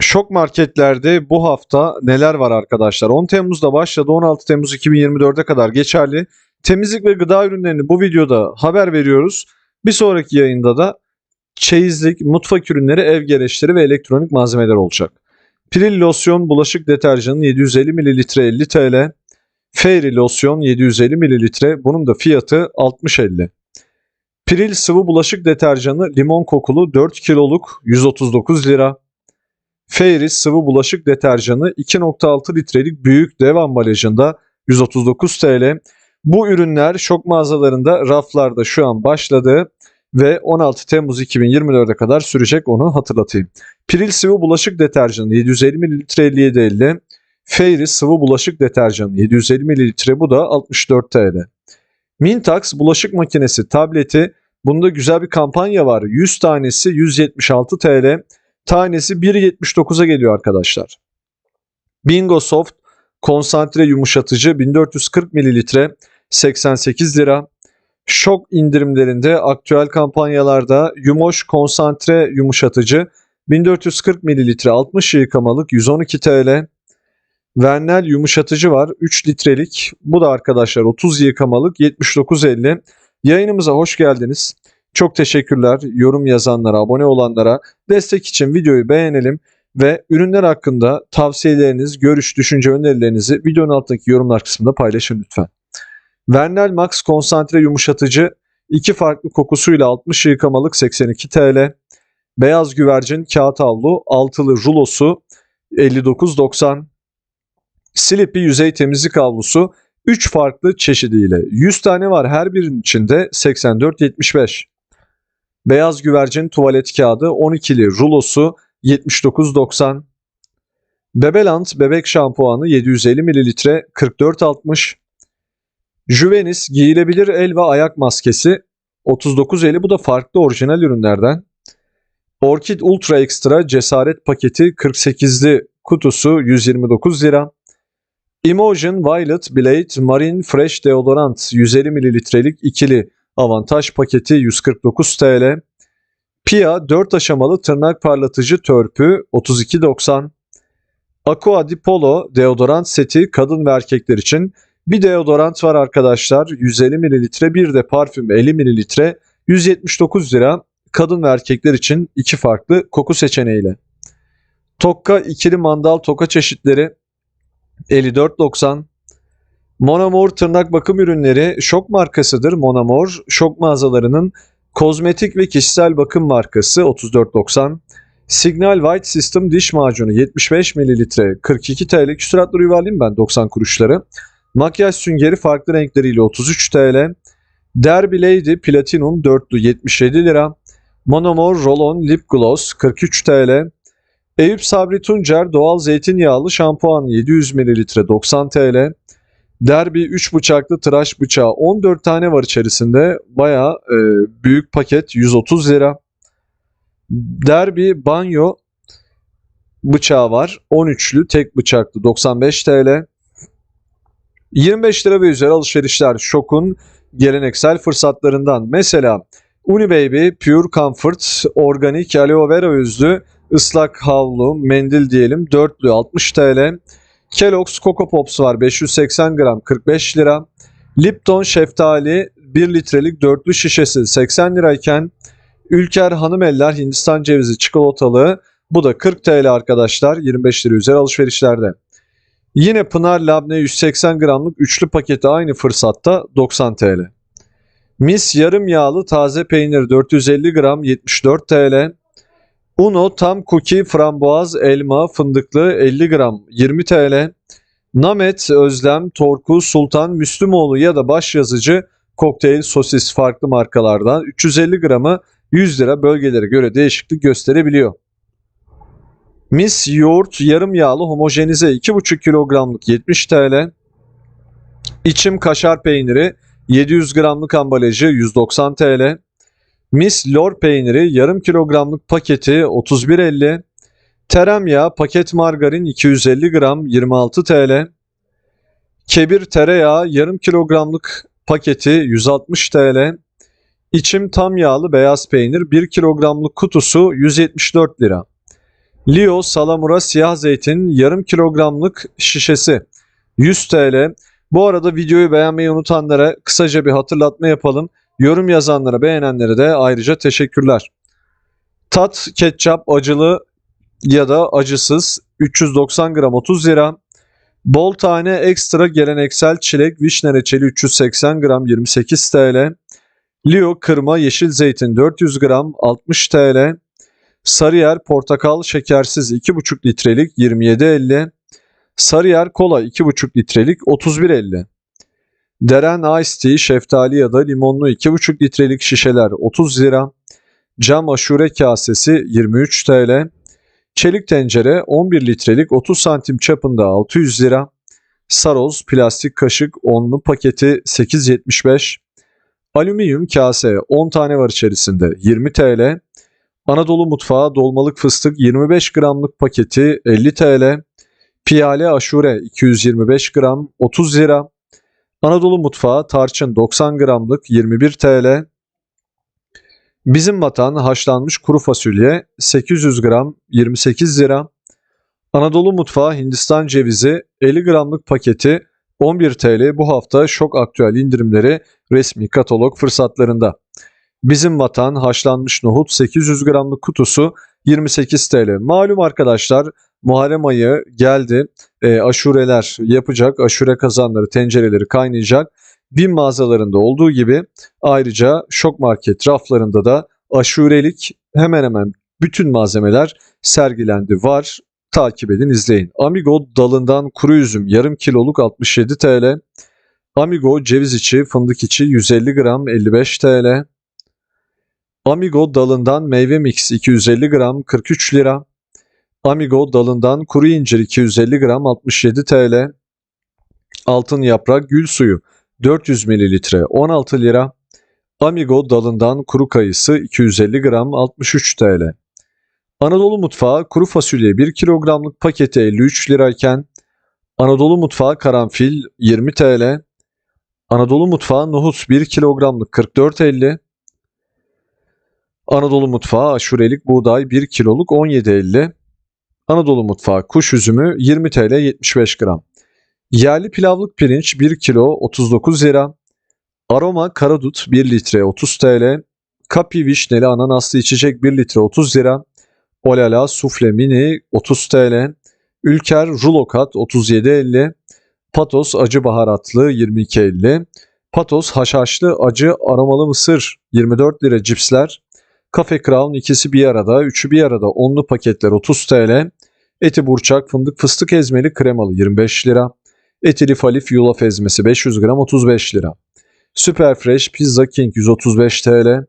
Şok marketlerde bu hafta neler var arkadaşlar? 10 Temmuz'da başladı 16 Temmuz 2024'e kadar geçerli. Temizlik ve gıda ürünlerini bu videoda haber veriyoruz. Bir sonraki yayında da çeyizlik, mutfak ürünleri, ev gereçleri ve elektronik malzemeler olacak. Pril losyon bulaşık deterjanı 750 ml 50 TL. Fairy losyon 750 ml bunun da fiyatı 60.50. Pril sıvı bulaşık deterjanı limon kokulu 4 kiloluk 139 lira. Fairy sıvı bulaşık deterjanı 2.6 litrelik büyük dev ambalajında 139 TL. Bu ürünler şok mağazalarında raflarda şu an başladı ve 16 Temmuz 2024'e kadar sürecek onu hatırlatayım. Pril sıvı bulaşık deterjanı 750 ml 57.50. Fairy sıvı bulaşık deterjanı 750 ml bu da 64 TL. Mintax bulaşık makinesi tableti bunda güzel bir kampanya var. 100 tanesi 176 TL. Tanesi 1.79'a geliyor arkadaşlar. Bingo Soft konsantre yumuşatıcı 1440 ml 88 lira. Şok indirimlerinde aktüel kampanyalarda Yumoş konsantre yumuşatıcı 1440 ml 60 yıkamalık 112 TL. Vernel yumuşatıcı var 3 litrelik. Bu da arkadaşlar 30 yıkamalık 79.50. Yayınımıza hoş geldiniz. Çok teşekkürler yorum yazanlara, abone olanlara. Destek için videoyu beğenelim ve ürünler hakkında tavsiyeleriniz, görüş, düşünce, önerilerinizi videonun altındaki yorumlar kısmında paylaşın lütfen. Vernel Max konsantre yumuşatıcı iki farklı kokusuyla 60 yıkamalık 82 TL. Beyaz güvercin kağıt havlu altılı rulosu 59.90. Slippy yüzey temizlik havlusu 3 farklı çeşidiyle 100 tane var her birinin içinde 84.75. Beyaz güvercin tuvalet kağıdı 12'li rulosu 79.90. Bebeland bebek şampuanı 750 ml 44.60. Juvenis giyilebilir el ve ayak maskesi 39.50 bu da farklı orijinal ürünlerden. Orchid Ultra Extra cesaret paketi 48'li kutusu 129 lira. Emotion Violet Blade Marine Fresh Deodorant 150 mililitrelik ikili avantaj paketi 149 TL. Pia 4 aşamalı tırnak parlatıcı törpü 32.90. Aqua di Polo deodorant seti kadın ve erkekler için bir deodorant var arkadaşlar 150 mililitre bir de parfüm 50 mililitre 179 lira kadın ve erkekler için iki farklı koku seçeneğiyle. Tokka ikili mandal toka çeşitleri 54.90 Monamor tırnak bakım ürünleri şok markasıdır. Monamor şok mağazalarının kozmetik ve kişisel bakım markası 34.90 Signal White System diş macunu 75 ml 42 TL küsuratları yuvarlayayım ben 90 kuruşları. Makyaj süngeri farklı renkleriyle 33 TL. Derby Lady Platinum dörtlü 77 lira. Monomor Roll-On Lip Gloss 43 TL. Eyüp Sabri Tuncer doğal zeytinyağlı şampuan 700 ml 90 TL. Derby 3 bıçaklı tıraş bıçağı 14 tane var içerisinde. Baya e, büyük paket 130 lira. Derby banyo bıçağı var. 13'lü tek bıçaklı 95 TL. 25 lira ve üzeri alışverişler şokun geleneksel fırsatlarından. Mesela Unibaby Pure Comfort organik aloe vera özlü ıslak havlu, mendil diyelim dörtlü 60 TL. Kellogg's Coco Pops var 580 gram 45 lira. Lipton şeftali 1 litrelik dörtlü şişesi 80 lirayken Ülker Hanımeller Hindistan cevizi çikolatalı bu da 40 TL arkadaşlar 25 lira üzeri alışverişlerde. Yine Pınar Labne 180 gramlık üçlü paketi aynı fırsatta 90 TL. Mis yarım yağlı taze peynir 450 gram 74 TL. Uno tam cookie frambuaz elma fındıklı 50 gram 20 TL. Namet, Özlem, Torku, Sultan, Müslümoğlu ya da başyazıcı kokteyl sosis farklı markalardan 350 gramı 100 lira bölgelere göre değişiklik gösterebiliyor. Mis yoğurt yarım yağlı homojenize 2,5 kilogramlık 70 TL. İçim kaşar peyniri 700 gramlık ambalajı 190 TL. Mis lor peyniri yarım kilogramlık paketi 31.50. Tereyağı paket margarin 250 gram 26 TL. Kebir tereyağı yarım kilogramlık paketi 160 TL. İçim tam yağlı beyaz peynir 1 kilogramlık kutusu 174 lira. Leo Salamura siyah zeytin yarım kilogramlık şişesi 100 TL. Bu arada videoyu beğenmeyi unutanlara kısaca bir hatırlatma yapalım. Yorum yazanlara, beğenenlere de ayrıca teşekkürler. Tat ketçap acılı ya da acısız 390 gram 30 lira. Bol tane ekstra geleneksel çilek vişne reçeli 380 gram 28 TL. Leo kırma yeşil zeytin 400 gram 60 TL. Sarıyer portakal şekersiz 2,5 litrelik 27.50. Sarıyer kola 2,5 litrelik 31.50. Deren Ice Tea şeftali ya da limonlu 2,5 litrelik şişeler 30 lira. Cam aşure kasesi 23 TL. Çelik tencere 11 litrelik 30 santim çapında 600 lira. Saroz plastik kaşık 10'lu paketi 8.75. Alüminyum kase 10 tane var içerisinde 20 TL. Anadolu mutfağı dolmalık fıstık 25 gramlık paketi 50 TL. Piyale aşure 225 gram 30 lira. Anadolu mutfağı tarçın 90 gramlık 21 TL. Bizim vatan haşlanmış kuru fasulye 800 gram 28 lira. Anadolu mutfağı Hindistan cevizi 50 gramlık paketi 11 TL bu hafta şok aktüel indirimleri resmi katalog fırsatlarında. Bizim vatan haşlanmış nohut 800 gramlık kutusu 28 TL. Malum arkadaşlar Muharrem ayı geldi. E, aşureler yapacak. Aşure kazanları, tencereleri kaynayacak. Bin mağazalarında olduğu gibi ayrıca şok market raflarında da aşurelik hemen hemen bütün malzemeler sergilendi. Var. Takip edin, izleyin. Amigo dalından kuru üzüm yarım kiloluk 67 TL. Amigo ceviz içi, fındık içi 150 gram 55 TL. Amigo dalından meyve mix 250 gram 43 lira. Amigo dalından kuru incir 250 gram 67 TL. Altın yaprak gül suyu 400 mililitre 16 lira. Amigo dalından kuru kayısı 250 gram 63 TL. Anadolu mutfağı kuru fasulye 1 kilogramlık paketi 53 lirayken Anadolu mutfağı karanfil 20 TL. Anadolu mutfağı nohut 1 kilogramlık 44.50. Anadolu mutfağı aşurelik buğday 1 kiloluk 17.50. Anadolu mutfağı kuş üzümü 20 TL 75 gram. Yerli pilavlık pirinç 1 kilo 39 lira. Aroma karadut 1 litre 30 TL. Kapi vişneli ananaslı içecek 1 litre 30 lira. Olala sufle mini 30 TL. Ülker rulo kat 37.50. Patos acı baharatlı 22.50. Patos haşhaşlı acı aromalı mısır 24 lira cipsler. Cafe Crown ikisi bir arada, üçü bir arada onlu paketler 30 TL. Eti burçak fındık fıstık ezmeli kremalı 25 lira. Etili falif yulaf ezmesi 500 gram 35 lira. Super Fresh Pizza King 135 TL.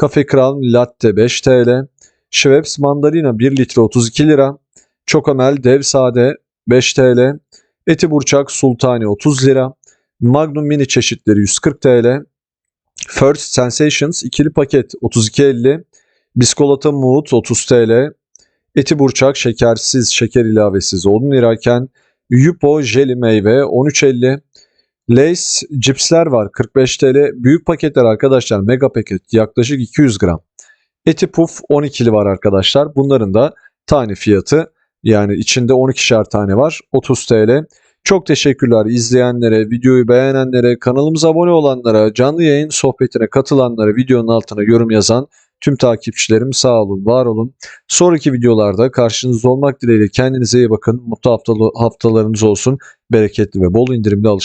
Cafe Crown Latte 5 TL. Schweppes mandalina 1 litre 32 lira. Çokomel dev sade 5 TL. Eti burçak sultani 30 lira. Magnum mini çeşitleri 140 TL. First Sensations ikili paket 32.50. Biskolata Mood 30 TL. Eti burçak şekersiz, şeker ilavesiz 10 lirayken Yupo jeli meyve 13.50. Lace cipsler var 45 TL. Büyük paketler arkadaşlar mega paket yaklaşık 200 gram. Eti puf 12'li var arkadaşlar. Bunların da tane fiyatı yani içinde 12'şer tane var 30 TL. Çok teşekkürler izleyenlere, videoyu beğenenlere, kanalımıza abone olanlara, canlı yayın sohbetine katılanlara, videonun altına yorum yazan tüm takipçilerim sağ olun, var olun. Sonraki videolarda karşınızda olmak dileğiyle kendinize iyi bakın. Mutlu haftalı, haftalarınız olsun. Bereketli ve bol indirimli alışveriş.